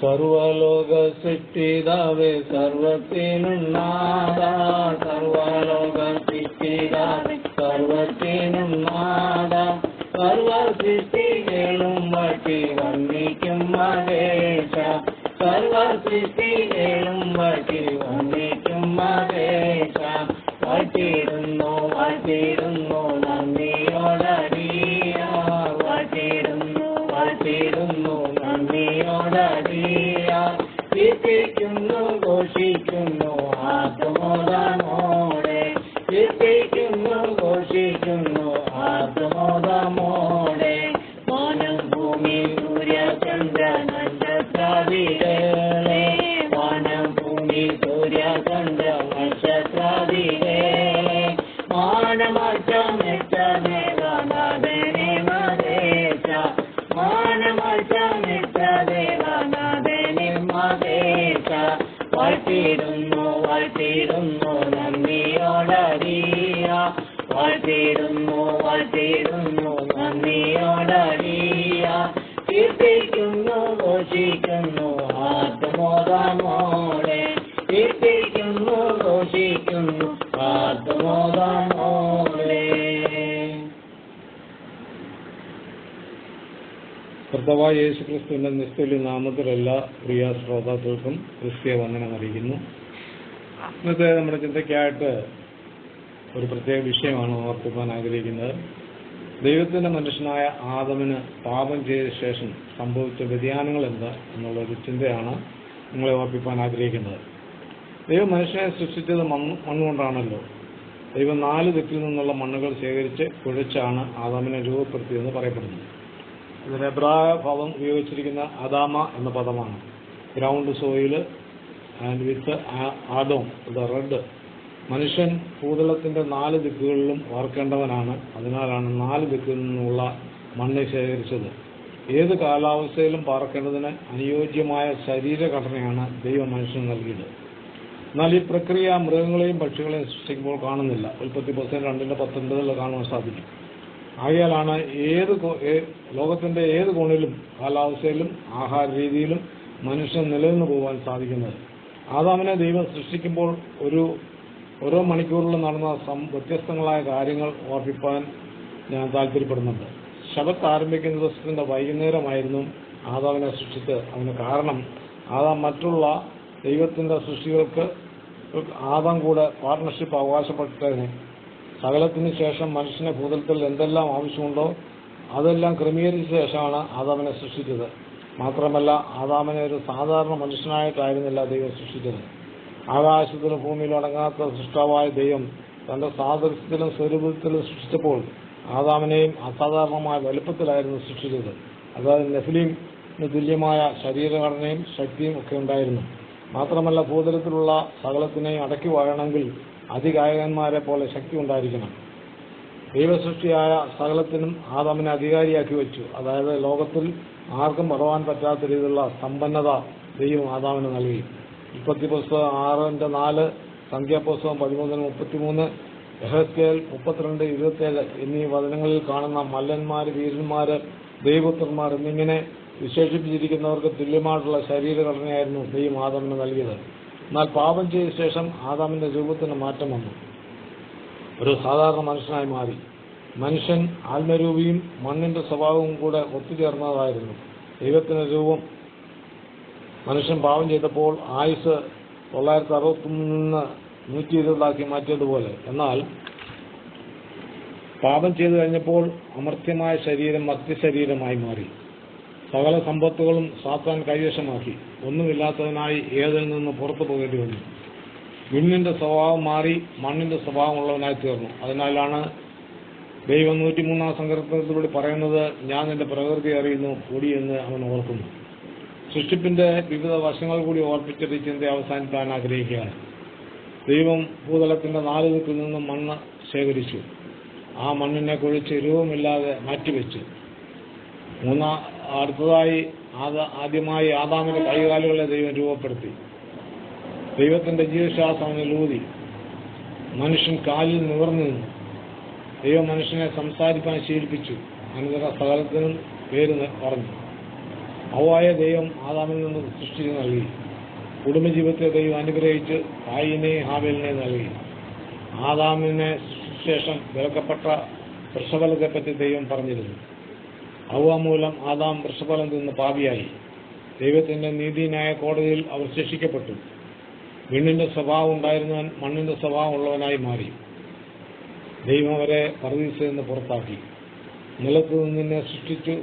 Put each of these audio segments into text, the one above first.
സർവലോക സൃഷ്ടിതാവേ സർവത്തിനും നാദ സർവലോക സൃഷ്ടിതാവേ സർവത്തിനും നാദ സർവ സൃഷ്ടികളും വട്ടി വന്നിക്കും മഹേശ സർവ സൃഷ്ടികളും വട്ടി വന്നിക്കും മഹേശ വട്ടിടുന്നു വട്ടിടുന്നു വാഴ്ത്തിടുന്നു വാഴ്ത്തിടുന്നു നന്ദിയോടറിയ വാഴ്ത്തിടുന്നു വാഴ്ത്തിടുന്നു നന്ദിയോടറിയ കീർത്തിക്കുന്നു ഘോഷിക്കുന്നു ആത്മോദമോടെ കീർത്തിക്കുന്നു കർത്താവായ യേശു ക്രിസ്തുവിന്റെ നിസ്തുല്യ നാമത്തിൽ എല്ലാ പ്രിയ ശ്രോതാക്കൾക്കും ക്രിസ്തീയ വന്ദനം അറിയിക്കുന്നു. ഇന്നത്തെ നമ്മുടെ ചിന്തയ്ക്കായിട്ട് ഒരു പ്രത്യേക വിഷയമാണ് ഓർപ്പിക്കാൻ ആഗ്രഹിക്കുന്നത്. ദൈവത്തിന്റെ മനുഷ്യനായ ആദമിന് പാപം ചെയ്ത ശേഷം സംഭവിച്ച വ്യതിയാനങ്ങൾ എന്ത് എന്നുള്ള ഒരു ചിന്തയാണ് നിങ്ങളെ ഓർപ്പിക്കാൻ ആഗ്രഹിക്കുന്നത്. ദൈവം മനുഷ്യനെ സൃഷ്ടിച്ചത് മണ്ണ് മണ്ണുകൊണ്ടാണല്ലോ. ദൈവം നാല് ദിക്കിൽ നിന്നുള്ള മണ്ണുകൾ ശേഖരിച്ച് കുഴച്ചാണ് ആദാമിനെ രൂപപ്പെടുത്തിയതെന്ന് പറയപ്പെടുന്നു. ഇതിന് എബ്രായ പദം ഉപയോഗിച്ചിരിക്കുന്ന അദാമ എന്ന പദമാണ്. ഗ്രൗണ്ട് സോയിൽ ആൻഡ് വിത്ത് ആദോം ദ റെഡ് മനുഷ്യൻ ഭൂതലത്തിന്റെ നാല് ദിക്കുകളിലും വാർക്കേണ്ടവനാണ് അതിനാലാണ് നാല് ദിക്കിൽ നിന്നുള്ള മണ്ണ് ശേഖരിച്ചത്. ഏത് കാലാവസ്ഥയിലും പാർക്കേണ്ടതിന് അനുയോജ്യമായ ശരീരഘടനയാണ് ദൈവം മനുഷ്യന് നൽകിയത്. എന്നാൽ ഈ പ്രക്രിയ മൃഗങ്ങളെയും പക്ഷികളെയും സൃഷ്ടിക്കുമ്പോൾ കാണുന്നില്ല. ഉൽപ്പത്തി പുസ്തകം രണ്ടിന്റെ പത്തൊൻപതിൽ കാണുവാൻ സാധിക്കും. ആകയാലാണ് ഏത് ലോകത്തിന്റെ ഏത് കോണിലും കാലാവസ്ഥയിലും ആഹാര രീതിയിലും മനുഷ്യൻ നിലനിന്ന് പോകാൻ സാധിക്കുന്നത്. ആദാമിനെ ദൈവം സൃഷ്ടിക്കുമ്പോൾ ഒരു ഓരോ മണിക്കൂറിലും നടന്ന വ്യത്യസ്തങ്ങളായ കാര്യങ്ങൾ ഓർപ്പിപ്പാൻ ഞാൻ താല്പര്യപ്പെടുന്നുണ്ട്. ശബത്ത് ആരംഭിക്കുന്ന ദിവസത്തിന്റെ വൈകുന്നേരമായിരുന്നു ആദാവിനെ സൃഷ്ടിച്ച് അതിന് കാരണം ആദാം മറ്റുള്ള ദൈവത്തിന്റെ സൃഷ്ടികൾക്ക് ആദാം കൂടെ പാർട്ണർഷിപ്പ് അവകാശപ്പെട്ടതിന് സകലത്തിന് ശേഷം മനുഷ്യനെ ഭൂതലത്തിൽ എന്തെല്ലാം ആവശ്യമുണ്ടോ അതെല്ലാം ക്രമീകരിച്ച ശേഷമാണ് ആദാമിനെ സൃഷ്ടിച്ചത്. മാത്രമല്ല ആദാമിനെ ഒരു സാധാരണ മനുഷ്യനായിട്ടായിരുന്നില്ല ദൈവം സൃഷ്ടിച്ചത്. ആകാശത്തിലും ഭൂമിയിലും അടങ്ങാത്ത സൃഷ്ടാവായ ദൈവം തന്റെ സാദൃശ്യത്തിലും സ്വരൂപത്തിലും സൃഷ്ടിച്ചപ്പോൾ ആദാമിനെയും അസാധാരണമായ വലുപ്പത്തിലായിരുന്നു സൃഷ്ടിച്ചത്. അതായത് നെഫിലിമിന് തുല്യമായ ശരീരഘടനയും ശക്തിയും ഒക്കെ ഉണ്ടായിരുന്നു. മാത്രമല്ല ഭൂതലത്തിലുള്ള സകലത്തിനെയും അടക്കി വാഴണമെങ്കിൽ അതികായകന്മാരെ പോലെ ശക്തി ഉണ്ടായിരിക്കണം ദൈവസൃഷ്ടിയായ സകലത്തിനും ആദാമിനെ അധികാരിയാക്കി വെച്ചു. അതായത് ലോകത്തിൽ ആർക്കും പറവാൻ പറ്റാത്ത രീതിയിലുള്ള സമ്പന്നത ദൈവം ആദാമിന് നൽകി. മുപ്പത്തി പുസ്തകം ആറിന്റെ നാല് സംഖ്യാപുസ്തകം പതിമൂന്നിന് മുപ്പത്തിമൂന്ന് എഹസ്കേൽ മുപ്പത്തിരണ്ട് ഇരുപത്തിയേഴ് എന്നീ വചനങ്ങളിൽ കാണുന്ന മല്ലന്മാര് വീരന്മാര് ദൈവപുത്രന്മാർ എന്നിങ്ങനെ വിശേഷിപ്പിച്ചിരിക്കുന്നവർക്ക് തുല്യമായിട്ടുള്ള ശരീരഘടനയായിരുന്നു ദൈവം ആദാമിന് നൽകിയത്. എന്നാൽ പാപം ചെയ്ത ശേഷം ആദാമിന്റെ രൂപത്തിന് മാറ്റം വന്നു. ഒരു സാധാരണ മനുഷ്യനായി മാറി. മനുഷ്യൻ ആത്മരൂപിയും മണ്ണിന്റെ സ്വഭാവവും കൂടെ ഒത്തുചേർന്നതായിരുന്നു. ദൈവത്തിന്റെ രൂപം. മനുഷ്യൻ പാപം ചെയ്തപ്പോൾ ആയുസ് തൊള്ളായിരത്തി അറുപത്തി നിന്ന് നൂറ്റി ഇരുപതാക്കി മാറ്റിയതുപോലെ. എന്നാൽ പാപം ചെയ്തു കഴിഞ്ഞപ്പോൾ അമർത്യമായ ശരീരം മർത്യശരീരമായി മാറി. സകല സമ്പത്തുകളും സാത്താൻ കൈവശമാക്കി. ഒന്നുമില്ലാത്തതിനായി ഏതിൽ നിന്ന് പുറത്തു പോകേണ്ടി വന്നു? വിണ്ണിന്റെ സ്വഭാവം മാറി മണ്ണിന്റെ സ്വഭാവമുള്ളവനായി തീർന്നു. അതിനാലാണ് ദൈവം നൂറ്റിമൂന്നാം സങ്കല്പത്തിലൂടെ പറയുന്നത് ഞാൻ എന്റെ പ്രകൃതി അറിയുന്നു കൂടി എന്ന് അവൻ ഓർക്കുന്നു. സൃഷ്ടിപ്പിന്റെ വിവിധ വശങ്ങൾ കൂടി ഓർപ്പിച്ചിട്ട് ചിന്ത അവസാനിക്കാൻ ആഗ്രഹിക്കുകയാണ്. ദൈവം ഭൂതലത്തിന്റെ നാല് ദിക്കിൽ നിന്നും മണ്ണ് ശേഖരിച്ചു. ആ മണ്ണിനെ കുഴിച്ച് രൂപമില്ലാതെ മാറ്റിവെച്ചു. മൂന്നാ അടുത്തതായി ആദ- ആദ്യമായി ആദാമിന്റെ കൈകാലുകളെ ദൈവം രൂപപ്പെടുത്തി. ദൈവത്തിന്റെ ജീവശ്വാസം അവനിൽ മനുഷ്യൻ കാലിൽ നിവർന്നു ദൈവം മനുഷ്യനെ സംസാരിക്കാൻ ശീലിപ്പിച്ചു. അനന്തര സകലത്തിനും പേര് പറഞ്ഞു. അവായ ദൈവം ആദാമിൽ നിന്ന് സൃഷ്ടിച്ച് നൽകി. കുടുംബജീവിതത്തെ ദൈവം അനുഗ്രഹിച്ച് കായിനെ ഹാബേലിനെ നൽകി. ആദാമിനെ ശേഷം വിലക്കപ്പെട്ട വൃക്ഷഫലത്തെപ്പറ്റി ദൈവം പറഞ്ഞിരുന്നു. ഹവ മൂലം ആദാം വൃഷഫലം തിന്ന് പാപിയായി. ദൈവത്തിന്റെ നീതിന്യായ കോടതിയിൽ അവർ ശിക്ഷിക്കപ്പെട്ടു. മണ്ണിന്റെ സ്വഭാവം ഉണ്ടായിരുന്നവൻ മണ്ണിന്റെ സ്വഭാവം ഉള്ളവനായി മാറി. ദൈവം അവരെ പറദീസിൽ നിന്ന് പുറത്താക്കി. നിലത്ത് നിന്ന് സൃഷ്ടിച്ചു.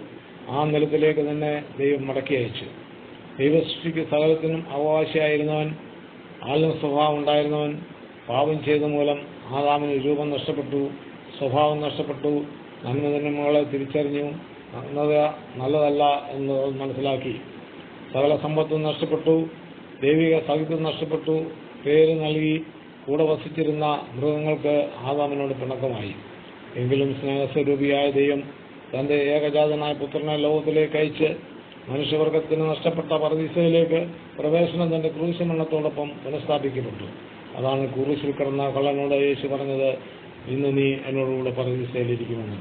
ആ നിലത്തിലേക്ക് തന്നെ ദൈവം മടക്കി അയച്ചു. ദൈവ സൃഷ്ടിക്ക് സകലത്തിനും അവകാശിയായിരുന്നവൻ ആളിന് സ്വഭാവം ഉണ്ടായിരുന്നവൻ പാപം ചെയ്ത മൂലം ആദാമിന് രൂപം നഷ്ടപ്പെട്ടു സ്വഭാവം നഷ്ടപ്പെട്ടു നന്മ നന്മകളെ തിരിച്ചറിഞ്ഞു. നന്മത നല്ലതല്ല എന്ന് മനസ്സിലാക്കി. സകല സമ്പത്തും നഷ്ടപ്പെട്ടു ദൈവിക സാഹിത്യം നഷ്ടപ്പെട്ടു പേര് നൽകി കൂടെ വസിച്ചിരുന്ന മൃഗങ്ങൾക്ക് ആദാമിനോട് പിണക്കമായി. എങ്കിലും സ്നേഹസ്വരൂപിയായ ദൈവം തന്റെ ഏകജാതനായ പുത്രനെ ലോകത്തിലേക്ക് അയച്ച് മനുഷ്യവർഗത്തിന് നഷ്ടപ്പെട്ട പറദീസയിലേക്ക് പ്രവേശനം തന്റെ ക്രൂശമരണത്തോടൊപ്പം പുനഃസ്ഥാപിക്കപ്പെട്ടു അതാണ് കുറിശിൽ കിടന്ന കള്ളനോട് യേശു പറഞ്ഞത് ഇന്ന് നീ എന്നോടുകൂടെ പരദീസയിലിരിക്കുമെന്ന്.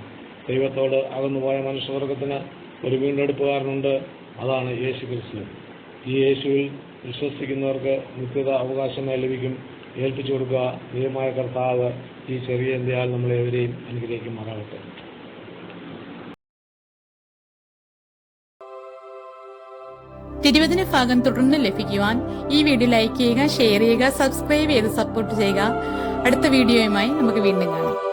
ദൈവത്തോട് അകന്നുപോയ മനുഷ്യവർഗത്തിന് ഒരു വീണ്ടെടുപ്പുകാരനുണ്ട് അതാണ് യേശു ക്രിസ്തു. ഈ യേശുവിൽ വിശ്വസിക്കുന്നവർക്ക് നിത്യത അവകാശമായി ലഭിക്കും. ഏൽപ്പിച്ചു കൊടുക്കുക ദൈവമായ കർത്താവ് ഈ ചെറിയ എന്തിയാൽ നമ്മളെവരെയും അനുഗ്രഹിക്കുമാറാകട്ടെ തിരുവചന ഭാഗം തുടർന്ന് ലഭിക്കുവാൻ ഈ വീഡിയോ ലൈക്ക് ചെയ്യുക ഷെയർ ചെയ്യുക സബ്സ്ക്രൈബ് ചെയ്ത് സപ്പോർട്ട് ചെയ്യുക. അടുത്ത വീഡിയോയുമായി നമുക്ക് വീണ്ടും കാണാം.